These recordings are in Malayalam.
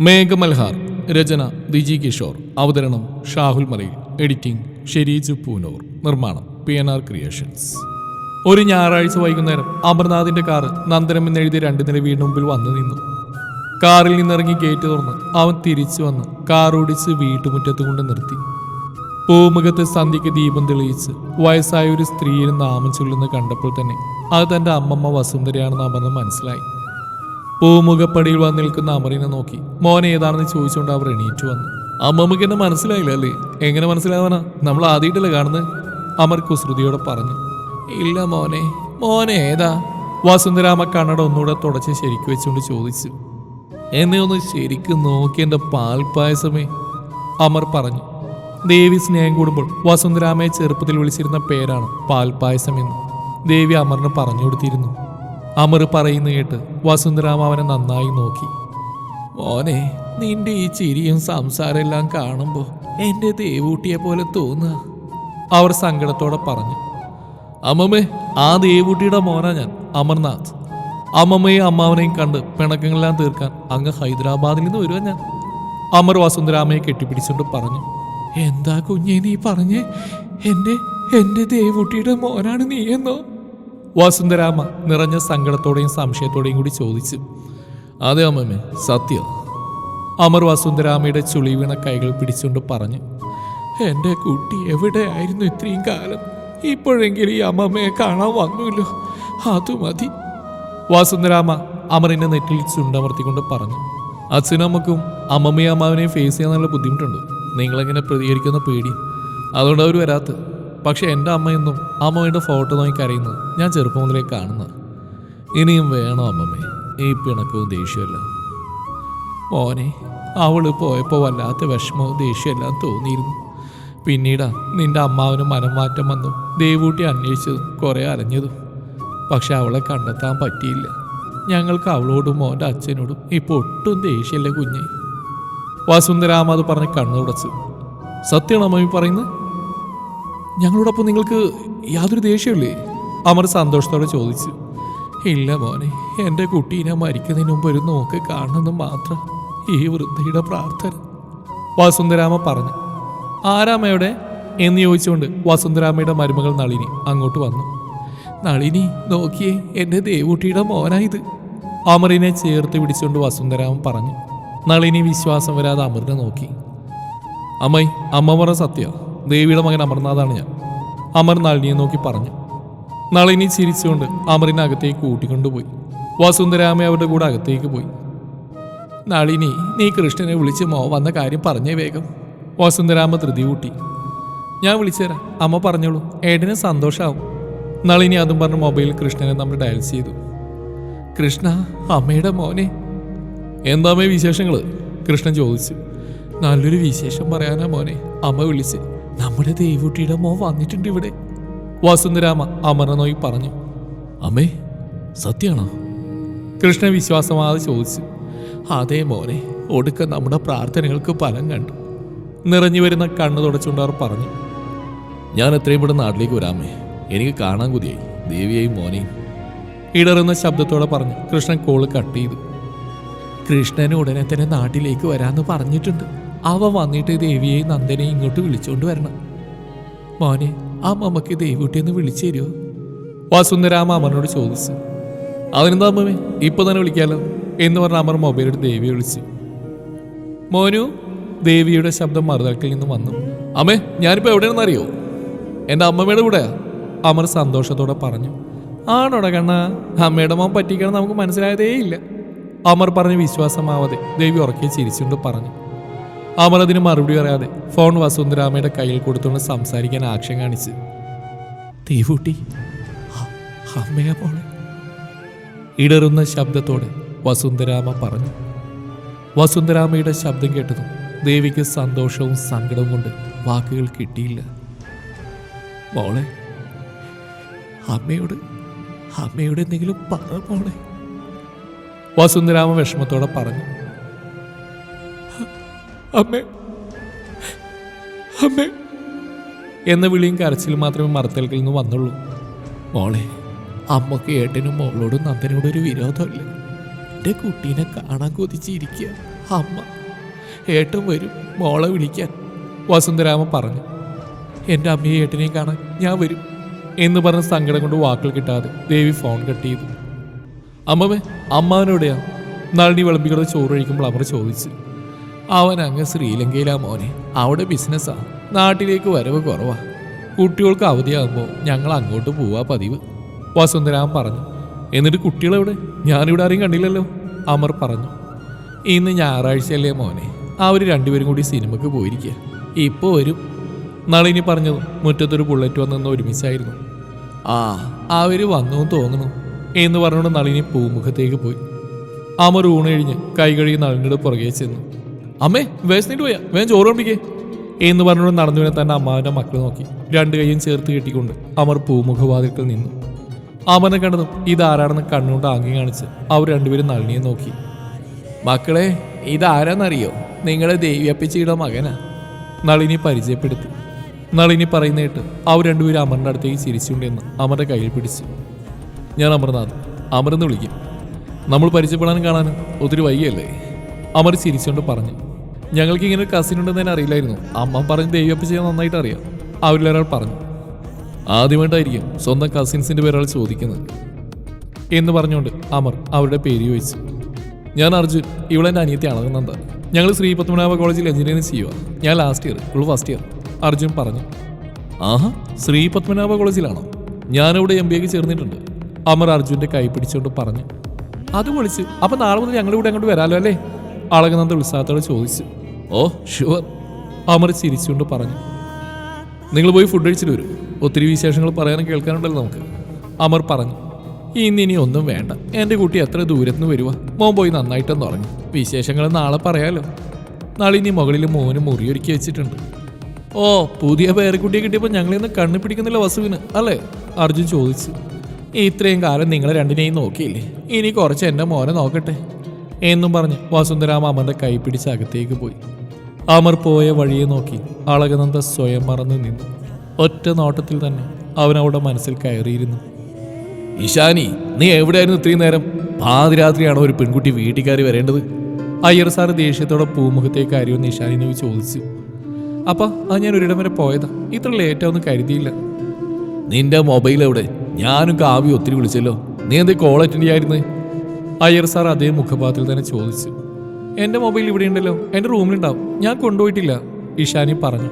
മേഘമൽഹാർ രചന ദിജി കിഷോർ അവതരണം ഷാഹുൽ മലയിൽ എഡിറ്റിംഗ് ഷെരീജ് പൂനൂർ നിർമ്മാണം പി എൻ ആർ ക്രിയേഷൻസ്. ഒരു ഞായറാഴ്ച വൈകുന്നേരം അമർനാഥിന്റെ കാർ നന്ദനം എന്നെഴുതിയ രണ്ടു നില വീടിന് മുമ്പിൽ വന്നു നിന്നു. കാറിൽ നിന്നിറങ്ങി ഗേറ്റ് തുറന്ന് അവൻ തിരിച്ചു വന്ന് കാർ ഓടിച്ച് വീട്ടുമുറ്റത്ത് കൊണ്ട് നിർത്തി. പൂമുഖത്ത് സന്ധ്യയ്ക്ക് ദീപം തെളിയിച്ച് വയസ്സായ ഒരു സ്ത്രീയിൽ നാമം ചൊല്ലുന്ന കണ്ടപ്പോൾ തന്നെ അത് തന്റെ അമ്മമ്മ വസുന്ധരയാണെന്ന് അമർന്ന് മനസ്സിലായി. പൂമുഖപ്പടിയിൽ വന്ന് നിൽക്കുന്ന അമറിനെ നോക്കി. മോൻ ഏതാണെന്ന് ചോദിച്ചുകൊണ്ട് അവർ എണീറ്റു വന്നു. അമ്മമ്മക്ക് എന്നെ മനസ്സിലായില്ല അല്ലേ? എങ്ങനെ മനസ്സിലാവാനാ? നമ്മൾ ആദ്യമായിട്ടല്ലേ കാണുന്നത്? അമർ കുസൃതിയോടെ പറഞ്ഞു. ഇല്ല മോനെ. മോനെ ഏതാ? വസുന്ധരാമ കണ്ണട ഒന്നുകൂടെ തുടച്ച് ശരിക്കു വെച്ചുകൊണ്ട് ചോദിച്ചു. എന്നെ ഒന്ന് ശരിക്കും നോക്കി എന്റെ പാൽപ്പായസമേ അമർ പറഞ്ഞു. ദേവി സ്നേഹം കൂടുമ്പോൾ വസുന്ധരാമയെ ചെറുപ്പത്തിൽ വിളിച്ചിരുന്ന പേരാണ് പാൽപ്പായസം എന്ന് ദേവി അമറിന് പറഞ്ഞു കൊടുത്തിരുന്നു. അമർ പറയുന്നു കേട്ട് വസുന്ധരാമ അവനെ നന്നായി നോക്കി. മോനെ നിന്റെ ഈ ചിരിയും സംസാരമെല്ലാം കാണുമ്പോൾ എന്റെ ദേവൂട്ടിയെ പോലെ തോന്നുക അവർ സങ്കടത്തോടെ പറഞ്ഞു. അമ്മമ്മേ ആ ദേവൂട്ടിയുടെ മോനാ ഞാൻ അമർനാഥ്. അമ്മമ്മയും അമ്മാവനെയും കണ്ട് പിണക്കങ്ങളെല്ലാം തീർക്കാൻ അങ്ങ് ഹൈദരാബാദിൽ നിന്ന് വരുവാ ഞാൻ അമർ വസുന്ധരാമയെ കെട്ടിപ്പിടിച്ചുകൊണ്ട് പറഞ്ഞു. എന്താ കുഞ്ഞേ നീ പറഞ്ഞേ? എന്റെ എന്റെ ദേവൂട്ടിയുടെ മോനാണ് നീയെന്നോ? വസുന്ധരാമ നിറഞ്ഞ സങ്കടത്തോടെയും സംശയത്തോടെയും കൂടി ചോദിച്ചു. അതെ അമ്മമ്മേ സത്യം. അമർ വസുന്ധരാമയുടെ ചുളി വീണ കൈകൾ പിടിച്ചുകൊണ്ട് പറഞ്ഞു എന്റെ കുട്ടി എവിടെയായിരുന്നു ഇത്രയും കാലം? ഇപ്പോഴെങ്കിലും ഈ അമ്മമ്മയെ കാണാൻ വന്നുല്ലോ. അത് മതി. വസുന്ധരാമ അമറിന്റെ നെറ്റിൽ ചുണ്ടമർത്തിക്കൊണ്ട് പറഞ്ഞു അച്ഛനമ്മക്കും അമ്മമ്മയും അമ്മാവിനെയും ഫേസ് ചെയ്യാൻ നല്ല ബുദ്ധിമുട്ടുണ്ട്. നിങ്ങളെങ്ങനെ പ്രതികരിക്കുന്ന പേടി. അതുകൊണ്ട് അവർ വരാത്ത പക്ഷെ എന്റെ അമ്മയെന്നും അമ്മയുടെ ഫോട്ടോ നോക്കി കരയുന്നത് ഞാൻ ചെറുപ്പം മുതലേ കാണുന്നത്. ഇനിയും വേണോ അമ്മമ്മേ? ഈ പിണക്കവും ദേഷ്യമല്ല. മോനെ അവൾ പോയപ്പോൾ വല്ലാത്ത വിഷമവും ദേഷ്യമെല്ലാം തോന്നിയിരുന്നു. പിന്നീടാ നിന്റെ അമ്മാവന് മനംമാറ്റം വന്നു. ദേവൂട്ടി അന്വേഷിച്ചതും കുറേ അലഞ്ഞതും. പക്ഷെ അവളെ കണ്ടെത്താൻ പറ്റിയില്ല. ഞങ്ങൾക്ക് അവളോടും മോന്റെ അച്ഛനോടും ഇപ്പോൾ ഒട്ടും ദേഷ്യമില്ല കുഞ്ഞെ. വസുന്ധരാമ പറഞ്ഞ് കണ്ണുടച്ചു. സത്യമാണ് അമ്മ പറയുന്നത്? ഞങ്ങളോടൊപ്പം നിങ്ങൾക്ക് യാതൊരു ദേഷ്യമില്ലേ അമർ സന്തോഷത്തോടെ ചോദിച്ചു. ഇല്ല മോനെ എന്റെ കുട്ടീനെ മരിക്കുന്നതിന് മുമ്പ് ഒരു നോക്ക് കാണണമെന്ന് മാത്രം ഈ വൃദ്ധയുടെ പ്രാർത്ഥന. വസുന്ധരാമ പറഞ്ഞു. ആരാമയുടെ? എന്ന് ചോദിച്ചുകൊണ്ട് വസുന്ധരാമയുടെ മരുമകൾ നളിനി അങ്ങോട്ട് വന്നു. നളിനി നോക്കിയേ എന്റെ ദേവൂട്ടിയുടെ മോനായത്. അമറിനെ ചേർത്ത് പിടിച്ചുകൊണ്ട് വസുന്ധരാമൻ പറഞ്ഞു. നളിനി വിശ്വാസം വരാതെ അമറിനെ നോക്കി. അമ്മായി അമ്മ പറ സത്യ. ദേവിയുടെ മകൻ അമർനാഥാണ് ഞാൻ. അമർ നോക്കി പറഞ്ഞു. നളിനി ചിരിച്ചുകൊണ്ട് അമറിനെ അകത്തേക്ക് കൂട്ടിക്കൊണ്ടുപോയി. വസുന്ധരാമ അവരുടെ കൂടെ അകത്തേക്ക് പോയി. നളിനി നീ കൃഷ്ണനെ വിളിച്ച് മോ വന്ന കാര്യം പറഞ്ഞേ വേഗം. വസുന്ധരാമ ധൃതി കൂട്ടി. ഞാൻ വിളിച്ചുതരാം. അമ്മ പറഞ്ഞോളൂ. ഏടിന് സന്തോഷമാവും നളിനി അതും പറഞ്ഞ് മൊബൈലിൽ കൃഷ്ണനെ നമ്മൾ ഡയൽ ചെയ്തു. കൃഷ്ണ അമ്മയുടെ മോനെ. എന്താമേ വിശേഷങ്ങൾ കൃഷ്ണൻ ചോദിച്ചു. നല്ലൊരു വിശേഷം പറയാനാ മോനെ. അമ്മ വിളിച്ച്. നമ്മുടെ ദേവൂട്ടിയുടെ മോ വന്നിട്ടുണ്ട് ഇവിടെ. വസുന്ധരാമ അമരനോയി പറഞ്ഞു. അമ്മേ സത്യാണോ? കൃഷ്ണ വിശ്വാസമാതെ ചോദിച്ചു. അതേ മോനെ ഒടുക്ക നമ്മുടെ പ്രാർത്ഥനകൾക്ക് ഫലം കണ്ടു. നിറഞ്ഞു വരുന്ന കണ്ണു തുടച്ചുകൊണ്ട് അവർ പറഞ്ഞു. ഞാൻ എത്രയും പെട്ടെന്ന് നാട്ടിലേക്ക് വരാമേ. എനിക്ക് കാണാൻ കുതിയായി. ദേവിയെയും മോനെയും. ഇടറുന്ന ശബ്ദത്തോടെ പറഞ്ഞു. കൃഷ്ണൻ കോൾ കട്ട് ചെയ്തു. കൃഷ്ണൻ ഉടനെ തന്നെ നാട്ടിലേക്ക് വരാമെന്ന് പറഞ്ഞിട്ടുണ്ട്. അവ വന്നിട്ട് ദേവിയെ നന്ദനെ ഇങ്ങോട്ട് വിളിച്ചുകൊണ്ട് വരണം. മോനെ ആ മമ്മക്ക് ദേവൂട്ടി ഒന്ന് വിളിച്ചു തരുമോ വസുന്ധര ആ മാമനോട് ചോദിച്ചു. അതിനെന്താ അമ്മമ്മേ ഇപ്പൊ തന്നെ വിളിക്കാലോ? എന്ന് പറഞ്ഞ അമർ മൊബൈൽ ദേവിയെ വിളിച്ചു. മോനു ദേവിയുടെ ശബ്ദം മറുതാക്കിൽ നിന്ന് വന്നു. അമ്മേ ഞാനിപ്പോ എവിടെയാണെന്ന് അറിയോ? എന്റെ അമ്മമ്മയുടെ കൂടെയാ. അമർ സന്തോഷത്തോടെ പറഞ്ഞു. ആണോടാ കണ്ണ അമ്മയുടെ മോൻ പറ്റിക്കണം നമുക്ക് മനസ്സിലായതേ ഇല്ല അമർ പറഞ്ഞ് വിശ്വാസമാവാതെ ദേവി ഉറക്കെ ചിരിച്ചുകൊണ്ട് പറഞ്ഞു. അമർ അതിന് മറുപടി പറയാതെ ഫോൺ വസുന്ധരാമയുടെ കയ്യിൽ കൊടുത്തുകൊണ്ട് സംസാരിക്കാൻ ആക്ഷൻ കാണിച്ച്. തീവൂട്ടി അമ്മയെ ഇടറുന്ന ശബ്ദത്തോടെ വസുന്ധരാമ പറഞ്ഞു. വസുന്ധരാമയുടെ ശബ്ദം കേട്ടതും ദേവിക്ക് സന്തോഷവും സങ്കടവും കൊണ്ട് വാക്കുകൾ കിട്ടിയില്ല. മോളെ അമ്മയോട് അമ്മയോട് എന്തെങ്കിലും പറ മോളെ. വസുന്ധരാമ വിഷമത്തോടെ പറഞ്ഞു. അമ്മേ. അമ്മേ. എന്ന വിളിയും കരച്ചിലും മാത്രമേ മറത്തേൽക്കിൽ നിന്ന് വന്നുള്ളൂ. മോളെ അമ്മയ്ക്ക് ഏട്ടനും മോളോടും നന്ദനോടും ഒരു വിരോധമല്ല. എന്റെ കുട്ടീനെ കാണാൻ കൊതിച്ചിരിക്കുക അമ്മ ഏട്ടൻ വരും മോളെ വിളിക്കാൻ. വസുന്ധരാമൻ പറഞ്ഞു എന്റെ അമ്മയെ ഏട്ടനെയും കാണാൻ ഞാൻ വരും എന്ന് പറഞ്ഞ സങ്കടം കൊണ്ട് വാക്കുകൾ കിട്ടാതെ ദേവി ഫോൺ കട്ട് ചെയ്തു. അമ്മമ്മേ അമ്മാവിനോടെയാ? നളിനി വിളമ്പികളുടെ ചോറ് കഴിക്കുമ്പോൾ അവർ ചോദിച്ചു. അവൻ അങ്ങ് ശ്രീലങ്കയിലാ മോനെ. അവിടെ ബിസിനസ്സാ നാട്ടിലേക്ക് വരവ് കുറവാ. കുട്ടികൾക്ക് അവധിയാകുമ്പോൾ ഞങ്ങൾ അങ്ങോട്ട് പോവാ പതിവ്. വസുന്ധരാമൻ പറഞ്ഞു എന്നിട്ട് കുട്ടികളെവിടെ? ഞാനിവിടെ ആരെയും കണ്ടില്ലല്ലോ. അമർ പറഞ്ഞു ഇന്ന് ഞായറാഴ്ചയല്ലേ മോനെ. അവർ രണ്ടുപേരും കൂടി സിനിമയ്ക്ക് പോയിരിക്കുക ഇപ്പോൾ വരും. നളിനി പറഞ്ഞതും മുറ്റത്തൊരു ബുള്ളറ്റ് വന്നെന്ന് ഒരുമിച്ചായിരുന്നു. ആ. അവർ വന്നു തോന്നുന്നു. എന്ന് പറഞ്ഞുകൊണ്ട് നളിനി പൂമുഖത്തേക്ക് പോയി. അമർ ഊണ് കഴിഞ്ഞ് കൈ കഴുകി നളിനിയുടെ പുറകെ ചെന്നു. അമ്മേ വേസ്നിട്ട് പോയാ. വേഗം ചോറ് കൊണ്ടിക്കേ എന്ന് പറഞ്ഞുകൊണ്ട് നടന്നു വീണ തന്നെ അമ്മാവിന്റെ മക്കൾ നോക്കി. രണ്ട് കൈയും ചേർത്ത് കെട്ടിക്കൊണ്ട് അമർ പൂമുഖവാതിൽക്കൽ നിന്നു. അമറിനെ കണ്ടതും ഇതാരാണെന്ന് കണ്ണുകൊണ്ട് ആംഗ്യം കാണിച്ച് അവർ രണ്ടുപേരും നളിനിയെ നോക്കി. മക്കളെ ഇതാരാന്നറിയോ? നിങ്ങളെ ദേവിയപ്പച്ചിയുടെ മകനാ. നളിനി പരിചയപ്പെടുത്തി. നളിനി പറയുന്ന കേട്ട് അവർ രണ്ടുപേരും അമറിന്റെ അടുത്തേക്ക് ചിരിച്ചുകൊണ്ടെന്ന് അമറിന്റെ കയ്യിൽ പിടിച്ചു. ഞാൻ അമർനാഥ്. അമർന്ന് വിളിക്കും. നമ്മൾ പരിചയപ്പെടാനും കാണാനും ഒത്തിരി വൈകിയല്ലേ? അമർ ചിരിച്ചുകൊണ്ട് പറഞ്ഞു. ഞങ്ങൾക്ക് ഇങ്ങനെ കസിൻ ഉണ്ടെന്ന് തന്നെ അറിയില്ലായിരുന്നു. അമ്മ പറഞ്ഞ് ദൈവപ്പ് ചെയ്യാൻ നന്നായിട്ട് അറിയാം അവരിലൊരാൾ പറഞ്ഞു. ആദ്യമായിട്ടായിരിക്കും സ്വന്തം കസിൻസിന്റെ പേരാൾ ചോദിക്കുന്നത് എന്ന് പറഞ്ഞുകൊണ്ട് അമർ അവരുടെ പേര് ചോദിച്ചു. ഞാൻ അർജുൻ ഇവിടെ എന്റെ അനിയത്തി അളകുന്നുണ്ട് ഞങ്ങൾ ശ്രീ പത്മനാഭ കോളേജിൽ എഞ്ചിനീയറിംഗ് ചെയ്യുക ഞാൻ ലാസ്റ്റ് ഇയർ ഇവൾ ഫസ്റ്റ് ഇയർ അർജുൻ പറഞ്ഞു. ആഹാ ശ്രീ പത്മനാഭ കോളേജിലാണോ? ഞാനിവിടെ എം ബി എക്ക് ചേർന്നിട്ടുണ്ട് അമർ അർജുന്റെ കൈ പിടിച്ചുകൊണ്ട് പറഞ്ഞു. അത് വിളിച്ച് അപ്പം നാളെ മുതൽ ഞങ്ങളുടെ കൂടെ അങ്ങോട്ട് വരാമല്ലോ അല്ലേ? അളകുന്നത് ഉത്സാഹത്തോടെ ചോദിച്ചു. ഓ ഷുവർ അമർ ചിരിച്ചുകൊണ്ട് പറഞ്ഞു. നിങ്ങൾ പോയി ഫുഡ് കഴിച്ചിട്ട് വരും. ഒത്തിരി വിശേഷങ്ങൾ പറയാനും കേൾക്കാനുണ്ടല്ലോ നമുക്ക്. അമർ പറഞ്ഞു. ഇന്ന് ഇനി ഒന്നും വേണ്ട. എന്റെ കുട്ടി എത്ര ദൂരത്ത് നിന്ന് വരുവാ. മോൻ പോയി നന്നായിട്ടെന്ന് പറഞ്ഞു വിശേഷങ്ങൾ നാളെ പറയാലോ. നാളെ ഇനി മുകളിൽ മോന് മുറിയൊരുക്കി വെച്ചിട്ടുണ്ട്. ഓ പുതിയ പേരക്കുട്ടിയെ കിട്ടിയപ്പോൾ ഞങ്ങളിന്ന് കണ്ണു പിടിക്കുന്നില്ല വസുവിന് അല്ലേ? അർജുൻ ചോദിച്ചു. ഇത്രയും കാലം നിങ്ങളെ രണ്ടിനെയും നോക്കിയില്ലേ? ഇനി കുറച്ച് എന്റെ മോനെ നോക്കട്ടെ. എന്നും പറഞ്ഞ് വസുന്ധരാമ അമറിന്റെ കൈ പിടിച്ച് അകത്തേക്ക് പോയി. അമർ പോയ വഴിയെ നോക്കി അളകനന്ദ സ്വയം മറന്നു നിന്നു. ഒറ്റ നോട്ടത്തിൽ തന്നെ അവൻ അവളുടെ മനസ്സിൽ കയറിയിരുന്നു. ഇഷാനി നീ എവിടെയായിരുന്നു ഇത്രയും നേരം? പാതിരാത്രിയാണോ ഒരു പെൺകുട്ടി വീട്ടിൽ കയറി വരേണ്ടത്? അയ്യർ സാർ ദേഷ്യത്തോടെ പൂമുഖത്തേക്ക് കാര്യമെന്ന് ഇഷാനിനെ ചോദിച്ചു. അപ്പ അത് ഞാൻ ഒരിടം വരെ പോയതാ. ഇത്ര ലേറ്റാവെന്ന് കരുതിയില്ല. നിന്റെ മൊബൈൽ എവിടെ? ഞാനും കാവ്യ ഒത്തിരി വിളിച്ചല്ലോ. നീ എന്ത് കോൾ അറ്റൻഡ് ചെയ്യായിരുന്നു? അയ്യർ സാർ അതേ മുഖഭാവത്തിൽ തന്നെ ചോദിച്ചു. എന്റെ മൊബൈൽ ഇവിടെ ഉണ്ടല്ലോ എന്റെ റൂമിലുണ്ടാവും. ഞാൻ കൊണ്ടുപോയിട്ടില്ല ഇഷാനി പറഞ്ഞു.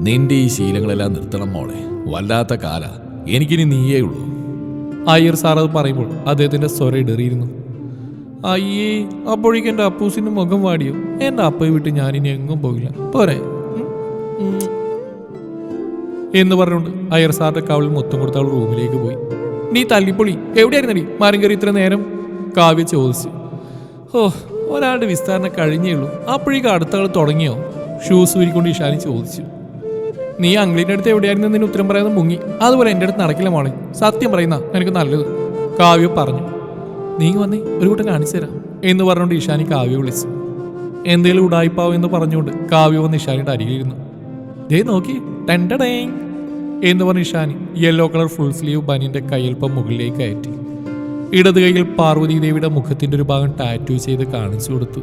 നിന്റെ ഈ ശീലങ്ങളെല്ലാം നിർത്തണം മോളെ. വല്ലാത്ത കാല. എനിക്കിനി നീയേ ഉള്ളൂ. അയ്യർ സാർ അത് പറയുമ്പോൾ അദ്ദേഹത്തിന്റെ സ്വര ഇടറിയിരുന്നു. അയ്യേ അപ്പോഴേക്കും എന്റെ അപ്പൂസിന്റെ മുഖം വാടിയോ? എന്റെ അപ്പയെ വിട്ട് ഞാനിനി എങ്ങും പോകില്ല. പോരെ. എന്ന് പറഞ്ഞുകൊണ്ട് അയ്യർ സാറിന്റെ കവളിൽ മൊത്തം കൊടുത്ത അവൾ റൂമിലേക്ക് പോയി. നീ തല്ലിപ്പൊളി. എവിടെയായിരുന്നടി? നീ കയറി ഇത്ര നേരം? കാവ്യ ചോദിച്ചു. ഓ ഒരാളുടെ വിസ്താരണം കഴിഞ്ഞേ ഉള്ളൂ. അപ്പോഴേക്കും അടുത്ത ആൾ തുടങ്ങിയോ? ഷൂസ് ഊരിക്കൊണ്ട് ഇഷാനി ചോദിച്ചു. നീ അങ്കിളിന്റെ അടുത്ത് എവിടെയായിരുന്നു നിന്നെ ഉത്തരം പറയാതെ മുങ്ങി. അതുപോലെ എന്റെ അടുത്ത് നടക്കില്ല മോളെ. സത്യം പറയുന്ന എനിക്ക് നല്ലത്. കാവ്യ പറഞ്ഞു. നീ വന്നേ ഒരു കൂട്ടം കാണിച്ചു തരാം എന്ന് പറഞ്ഞുകൊണ്ട് ഇഷാനി കാവ്യ വിളിച്ചു. എന്തേലും ഉടായിപ്പാവും എന്ന് പറഞ്ഞുകൊണ്ട് കാവ്യ വന്ന് ഇഷാനിയുടെ അരികിലിരുന്നു. ദേ നോക്കി ടെൻഡേ എന്ന് പറഞ്ഞ Ishani yellow colour full sleeve ബനിന്റെ കയ്യൽപ്പം മുകളിലേക്ക് കയറ്റി. ഇടത് കൈയിൽ പാർവതി ദേവിയുടെ മുഖത്തിന്റെ ഒരു ഭാഗം ടാറ്റു ചെയ്ത് കാണിച്ചു കൊടുത്തു.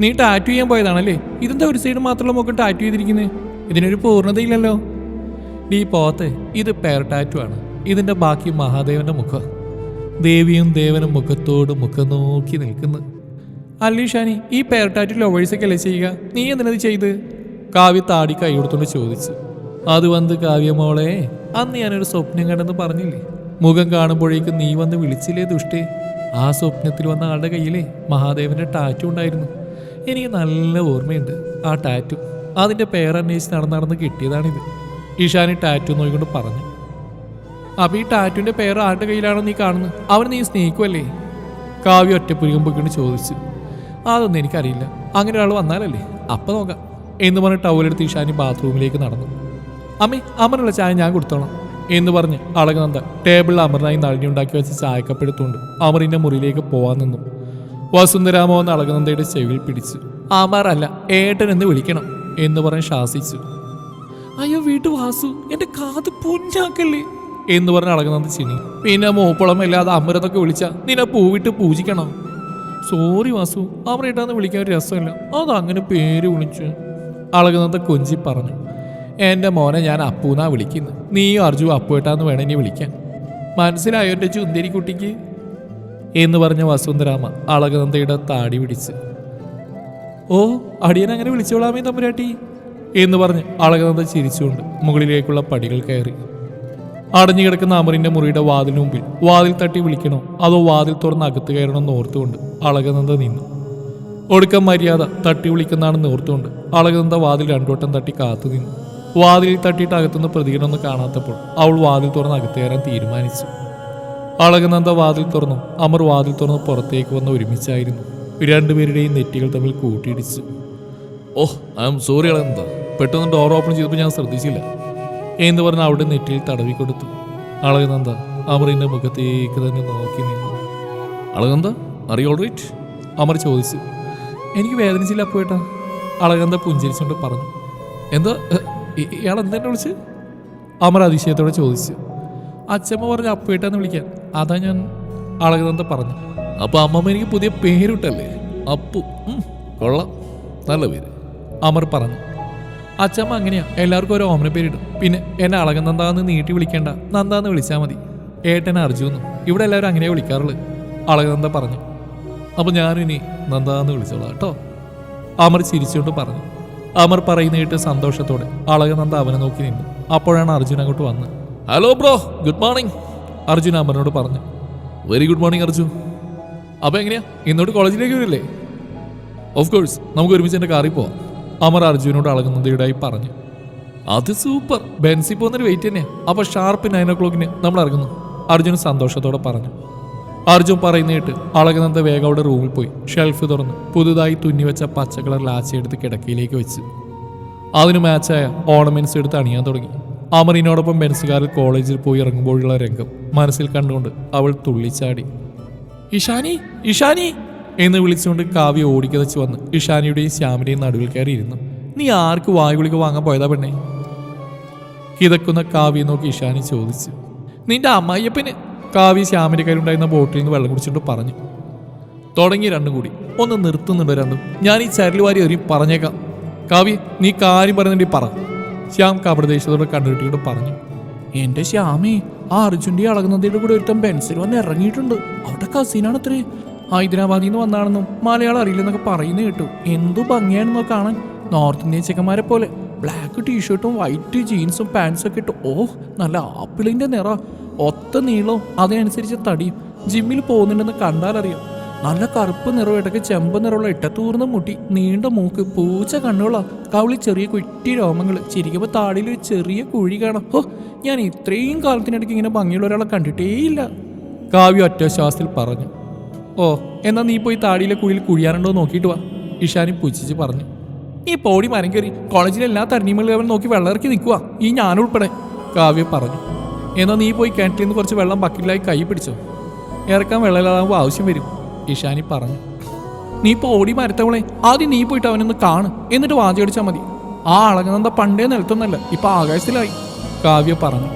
നീ ടാറ്റു ചെയ്യാൻ പോയതാണല്ലേ? ഇതെന്താ ഒരു സൈഡ് മാത്രമുള്ള മുഖം ടാറ്റു ചെയ്തിരിക്കുന്നത് ഇതിനൊരു പൂർണതയില്ലല്ലോ. ഡീ പോത്തെ ഇത് പേർ ടാറ്റു ആണ്. ഇതിന്റെ ബാക്കി മഹാദേവന്റെ മുഖം. ദേവിയും ദേവനും മുഖത്തോട് മുഖം നോക്കി നിൽക്കുന്നു. അല്ലി ഷാനി ഈ പേർ ടാറ്റു ലവേഴ്സൊക്കെ അല്ലേ ചെയ്യുക? നീ എന്തിനത് ചെയ്ത്? കാവ്യ താടി കൈ കൊടുത്തോണ്ട് ചോദിച്ചു. അത് വന്ന് കാവ്യ മോളെ അന്ന് ഞാനൊരു സ്വപ്നം കണ്ടെന്ന് പറഞ്ഞില്ലേ? മുഖം കാണുമ്പോഴേക്കും നീ വന്ന് വിളിച്ചില്ലേ ദുഷ്ടേ? ആ സ്വപ്നത്തിൽ വന്ന ആളുടെ കയ്യിലെ മഹാദേവന്റെ ടാറ്റു ഉണ്ടായിരുന്നു. എനിക്ക് നല്ല ഓർമ്മയുണ്ട് ആ ടാറ്റു. അതിന്റെ പേരന്വേഷിച്ച് നടന്ന് നടന്ന് കിട്ടിയതാണിത്. ഇഷാനി ടാറ്റു നോക്കിക്കൊണ്ട് പറഞ്ഞു. അപ്പൊ ഈ ടാറ്റുവിന്റെ പേര് ആരുടെ കയ്യിലാണോ നീ കാണുന്നത്? അവൻ നീ സ്നേഹിക്കുമല്ലേ കാവ്യ ഒറ്റപ്പുരികം പൊക്കിണ്ട് ചോദിച്ചു. അതൊന്നും എനിക്കറിയില്ല. അങ്ങനെ ഒരാൾ വന്നാലല്ലേ? അപ്പൊ നോക്കാം. എന്ന് പറഞ്ഞ് ടവലെടുത്ത് ഇഷാനി ബാത്റൂമിലേക്ക് നടന്നു. അമ്മേ അമ്മനുള്ള ചായ ഞാൻ കൊടുത്തോളാം. എന്ന് പറഞ്ഞ് അളകനന്ദ ടേബിളിൽ അമറിനായി നളിഞ്ഞുണ്ടാക്കി വെച്ച ചായക്കപ്പെടുത്തുകൊണ്ട് അമറിന്റെ മുറിയിലേക്ക് പോവാൻ നിന്നു. വസുന്ധരാമോ എന്ന് അളകനന്ദയുടെ ചെവിയിൽ പിടിച്ചു അമറല്ല ഏട്ടൻ എന്ന് വിളിക്കണം എന്ന് പറഞ്ഞ് ശാസിച്ചു. അയ്യോ വീട്ടു വാസു എന്റെ കാത് പൂഞ്ചാക്കല്ലേ എന്ന് പറഞ്ഞ് അളകനന്ദ ചിനി പിന്നെ മൂപ്പളം ഇല്ലാതെ അമൃതൊക്കെ വിളിച്ച നിന്നെ പൂവിട്ട് പൂജിക്കണം? സോറി വാസു അവരേട്ടാന്ന് വിളിക്കാൻ ഒരു രസമില്ല അതങ്ങനെ പേര് വിളിച്ചു അളകനന്ദ കൊഞ്ചി പറഞ്ഞു. എന്റെ മോനെ ഞാൻ അപ്പൂന്നാ വിളിക്കുന്നത്. നീയും അർജു അപ്പുവേട്ടാന്ന് വേണം ഇനി വിളിക്കാൻ. മനസ്സിലായോ എന്റെ ചുന്തിരി കുട്ടിക്ക് എന്ന് പറഞ്ഞ വസുന്ധരാമ അളകനന്ദയുടെ താടി പിടിച്ച്. ഓ അടിയൻ അങ്ങനെ വിളിച്ചോളാമേ തമ്പുരാട്ടി. എന്ന് പറഞ്ഞ് അളകനന്ദ ചിരിച്ചുകൊണ്ട് മുകളിലേക്കുള്ള പടികൾ കയറി. അടഞ്ഞു കിടക്കുന്ന അമറിന്റെ മുറിയുടെ വാതിലിന് മുമ്പിൽ വാതിൽ തട്ടി വിളിക്കണോ അതോ വാതിൽ തുറന്ന് അകത്ത് കയറണോ ഓർത്തുകൊണ്ട് അളകനന്ദ നിന്നു. ഒടുക്കം മര്യാദ തട്ടി വിളിക്കുന്നതാണെന്ന് ഓർത്തുകൊണ്ട് അളകനന്ദ വാതിൽ രണ്ടോട്ടം തട്ടി കാത്തു നിന്നു. വാതിലിൽ തട്ടിയിട്ട് അകത്തുനിന്ന് പ്രതികരണമൊന്നും കാണാത്തപ്പോൾ അവൾ വാതിൽ തുറന്ന് അകത്ത് കയറാൻ തീരുമാനിച്ചു. അളകനന്ദ വാതിൽ തുറന്നു. അമർ വാതിൽ തുറന്ന് പുറത്തേക്ക് വന്ന് ഒരുമിച്ചായിരുന്നു. രണ്ടുപേരുടെയും നെറ്റികൾ തമ്മിൽ കൂട്ടിയിടിച്ചു. Oh I'm sorry Alakananda. പെട്ടെന്ന് ഡോർ ഓപ്പൺ ചെയ്തപ്പോൾ ഞാൻ ശ്രദ്ധിച്ചില്ല. എന്ന് പറഞ്ഞ് അവിടെ നെറ്റിയിൽ തടവി കൊടുത്തു. അളകനന്ദ അമറിന്റെ മുഖത്തേക്ക് തന്നെ നോക്കി നിന്നു. അളകനന്ദ അറിയോ ഓൾറൈറ്റ് അമർ ചോദിച്ചു. എനിക്ക് വേദനിച്ചില്ല പോയിട്ടാ അളകന്ത പുഞ്ചിരിച്ചുകൊണ്ട് പറഞ്ഞു. എന്താ ഇയാൾ എന്തെന്നെ വിളിച്ച്? അമർ അതിശയത്തോടെ ചോദിച്ചു. അച്ഛമ്മ പറഞ്ഞു അപ്പേട്ടാന്ന് വിളിക്കാൻ. അതാ ഞാൻ അളകനന്ദ പറഞ്ഞു. അപ്പൊ അമ്മമ്മ എനിക്ക് പുതിയ പേരിട്ടല്ലേ? അപ്പു. കൊള്ളാം. നല്ല പേര്. അമർ പറഞ്ഞു. അച്ഛമ്മ അങ്ങനെയാ. എല്ലാവർക്കും ഒരു ഓമന പേരിടും. പിന്നെ എന്നെ അളകനന്ദാന്ന് നീട്ടി വിളിക്കേണ്ട നന്ദാന്ന് വിളിച്ചാൽ മതി. ഏട്ടൻ അർജുന്നു ഇവിടെ എല്ലാവരും അങ്ങനെയാ വിളിക്കാറുള്ളത് അളകനന്ദ പറഞ്ഞു. അപ്പൊ ഞാനിനി നന്ദാന്ന് വിളിച്ചോളാം കേട്ടോ. അമർ ചിരിച്ചുകൊണ്ട് പറഞ്ഞു. അമർ പറയുന്ന കേട്ട് സന്തോഷത്തോടെ അളകനന്ദ അവനെ നോക്കി നിന്നു. അപ്പോഴാണ് അർജുൻ അങ്ങോട്ട് വന്നത് hello bro good morning Arjun അമറിനോട് പറഞ്ഞു. Very good morning Arjun. അപ്പൊ എങ്ങനെയാ? ഇന്നോട്ട് കോളേജിലേക്ക് വരില്ലേ? ഓഫ് കോഴ്സ് നമുക്ക് ഒരുമിച്ച് എന്റെ കാറിൽ പോവാം. അമർ അർജുനോട് അളകുന്നതയുടായി പറഞ്ഞു. അത് സൂപ്പർ. ബെൻസി പോകുന്നൊരു വെയിറ്റ് തന്നെയാ. അപ്പൊ ഷാർപ്പ് നയൻ ഒ ക്ലോക്കിന് നമ്മൾ ഇറങ്ങുന്നു. അർജുൻ സന്തോഷത്തോടെ പറഞ്ഞു. അർജുൻ പറയുന്ന കേട്ട് അളകനന്ദ വേഗം അവിടെ റൂമിൽ പോയി. ഷെൽഫ് തുറന്ന് പുതുതായി തുന്നിവെച്ച പച്ച കളർ ലാച്ച എടുത്ത് കിടക്കയിലേക്ക് വെച്ച്. അതിന് മാച്ചായ ഓർണമെന്റ്സ് എടുത്ത് അണിയാൻ തുടങ്ങി. അമറിനോടൊപ്പം ബെൻസുകാരിൽ കോളേജിൽ പോയി ഇറങ്ങുമ്പോഴുള്ള രംഗം മനസ്സിൽ കണ്ടുകൊണ്ട് അവൾ തുള്ളിച്ചാടി. ഇഷാനി ഇഷാനി! എന്ന് വിളിച്ചുകൊണ്ട് കാവ്യ ഓടിക്കതച്ച് വന്ന് ഇഷാനിയുടെയും ശ്യാമിന്റെയും നടുവിൽ കയറി ഇരുന്നു നീ ആർക്ക് വായുകുളിക വാങ്ങാൻ പോയതാ പെണ്ണേ? കിതക്കുന്ന കാവ്യ നോക്കി ഇഷാനി ചോദിച്ചു. നിന്റെ അമ്മായിയപ്പന് കാവ്യ ശ്യാമിന്റെ കയ്യിലുണ്ടായിരുന്ന ബോട്ടിൽ നിന്ന് വെള്ളം കുടിച്ചിട്ട് പറഞ്ഞു. തുടങ്ങി രണ്ടും കൂടി. ഒന്ന് നിർത്തുന്നുണ്ടോ രണ്ടും. ഞാൻ ഈ ചരൽ വാരി എറിയും. പറഞ്ഞേക്കാം. കാവ്യ നീ കാര്യം പറയുന്നുണ്ടെങ്കിൽ പറ. ശ്യാം കപടദേശത്തോടെ കണ്ടുകിട്ടിയോട് പറഞ്ഞു. എന്റെ ശ്യാമേ ആ അർജുന്റെ അളകുന്നതിന്റെ കൂടെ ഒരുത്തം ബെൻസിൽ വന്ന് ഇറങ്ങിയിട്ടുണ്ട്. അവിടെ കസീനാണ് അത്രേ ഹൈദരാബാദിൽ നിന്ന് വന്നാണെന്നും മലയാളം അറിയില്ലെന്നൊക്കെ പറയുന്നത് കേട്ടു. എന്തു ഭംഗിയാണെന്നോ കാണാൻ. നോർത്ത് ഇന്ത്യൻ ചെക്കന്മാരെ പോലെ. ബ്ലാക്ക് ടീഷർട്ടും വൈറ്റ് ജീൻസും പാൻസും ഒക്കെ ഇട്ട്. ഓ നല്ല ആപ്പിളിന്റെ നിറ. ഒത്ത നീളവും അതിനനുസരിച്ച് തടിയും ജിമ്മിൽ പോകുന്നുണ്ടെന്ന് കണ്ടാലറിയാം. നല്ല കറുപ്പ് നിറവും ഇടയ്ക്ക് ചെമ്പ് നിറമുള്ള ഇട്ടത്തൂർന്ന മുട്ടി നീണ്ട മൂക്ക് പൂച്ച കണ്ണുകളാ. കവിളി ചെറിയ കുറ്റി രോമങ്ങൾ ചിരിക്കുമ്പോൾ താടിയിൽ ഒരു ചെറിയ കുഴി കാണാം. ഓ ഞാൻ ഇത്രയും കാലത്തിനിടയ്ക്ക് ഇങ്ങനെ ഭംഗിയുള്ള ഒരാളെ കണ്ടിട്ടേയില്ല കാവ്യ ഒറ്റശ്വാസത്തിൽ പറഞ്ഞു. ഓ എന്നാ നീ പോയി താടിയിലെ കുഴിയിൽ കുഴിയാറുണ്ടോ നോക്കിയിട്ട് വാ ഇഷാനി പുച്ഛിച്ച് പറഞ്ഞു. നീ പോടി മരം കയറി കോളേജിലെ എല്ലാ അവൻ നോക്കി വെള്ളം ഇറക്കി നിൽക്കുക ഈ ഞാനുൾപ്പെടെ കാവ്യ പറഞ്ഞു. എന്നാ നീ പോയി കിണറ്റിൽ നിന്ന് കുറച്ച് വെള്ളം ബക്കറ്റിലായി കൈ പിടിച്ചോ. ഇറക്കാൻ വെള്ളമില്ലാതാകുമ്പോൾ ആവശ്യം വരും ഇഷാനി പറഞ്ഞു. നീ ഇപ്പോൾ പോടി മരത്തവളെ ആദ്യം നീ പോയിട്ട് അവനൊന്ന് കാണ് എന്നിട്ട് വാചടിച്ചാൽ മതി. ആ അളകനന്ദ പണ്ടേ നിലത്തൊന്നല്ല ഇപ്പൊ ആകാശത്തിലായി. കാവ്യ പറഞ്ഞു.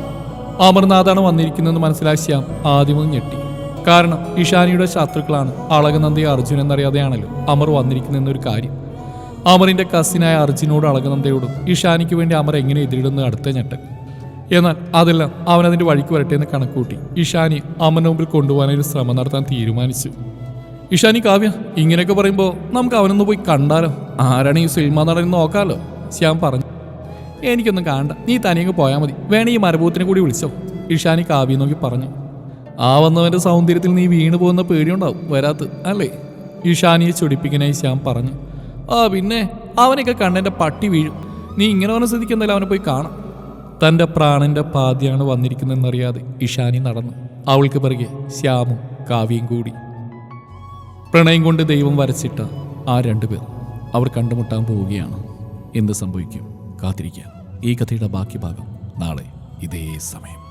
അമർനാഥാണ് വന്നിരിക്കുന്നതെന്ന് മനസ്സിലായ ശ്യാം ആദ്യമൊന്ന് ഞെട്ടി. കാരണം ഇഷാനിയുടെ ശത്രുക്കളാണ് അളകനന്ദയും അർജുൻ എന്നറിയാതെയാണല്ലോ അമർ വന്നിരിക്കുന്നതെന്നൊരു കാര്യം. അമറിന്റെ കസിനായ അർജുനോടും അളകനന്ദയോടും ഇഷാനിക്ക് വേണ്ടി അമർ എങ്ങനെ എതിരിടുന്നു അടുത്ത ഞെട്ടൽ. എന്നാൽ അതെല്ലാം അവൻ അതിന്റെ വഴിക്ക് വരട്ടെ എന്ന് കണക്കൂട്ടി ഇഷാനി അമന് മുമ്പിൽ കൊണ്ടുപോകാൻ ഒരു ശ്രമം നടത്താൻ തീരുമാനിച്ചു. ഇഷാനി കാവ്യ ഇങ്ങനെയൊക്കെ പറയുമ്പോൾ നമുക്ക് അവനൊന്ന് പോയി കണ്ടാലോ? ആരാണ് ഈ സിനിമ നടന്ന് നോക്കാലോ? ശ്യാം പറഞ്ഞു. എനിക്കൊന്നും കാണണ്ട. നീ തനിയങ്ങ് പോയാൽ മതി. വേണേ ഈ മരഭൂത്തിനെ കൂടി വിളിച്ചോ. ഇഷാനി കാവ്യ നോക്കി പറഞ്ഞു. ആ വന്നവന്റെ സൗന്ദര്യത്തിൽ നീ വീണു പോകുന്ന പേടിയുണ്ടാവും. വരാത്ത് അല്ലേ? ഇഷാനിയെ ചൊടിപ്പിക്കാനായി ശ്യാം പറഞ്ഞു. ആ പിന്നെ അവനൊക്കെ കണ്ടെന്റെ പട്ടി വീഴും. നീ ഇങ്ങനെ പറഞ്ഞ സ്ഥിതിക്ക് എന്തായാലും അവനെ പോയി കാണാം. തന്റെ പ്രാണന്റെ പാതിയാണ് വന്നിരിക്കുന്നതെന്നറിയാതെ ഇഷാനി നടന്നു. അവൾക്ക് പിറകെ ശ്യാമും കാവ്യയും കൂടി. പ്രണയം കൊണ്ട് ദൈവം വരച്ചിട്ട ആ രണ്ടുപേർ അവർ കണ്ടുമുട്ടാൻ പോവുകയാണ്. എന്ത് സംഭവിക്കും? കാത്തിരിക്കുക ഈ കഥയുടെ ബാക്കി ഭാഗം നാളെ ഇതേ സമയം.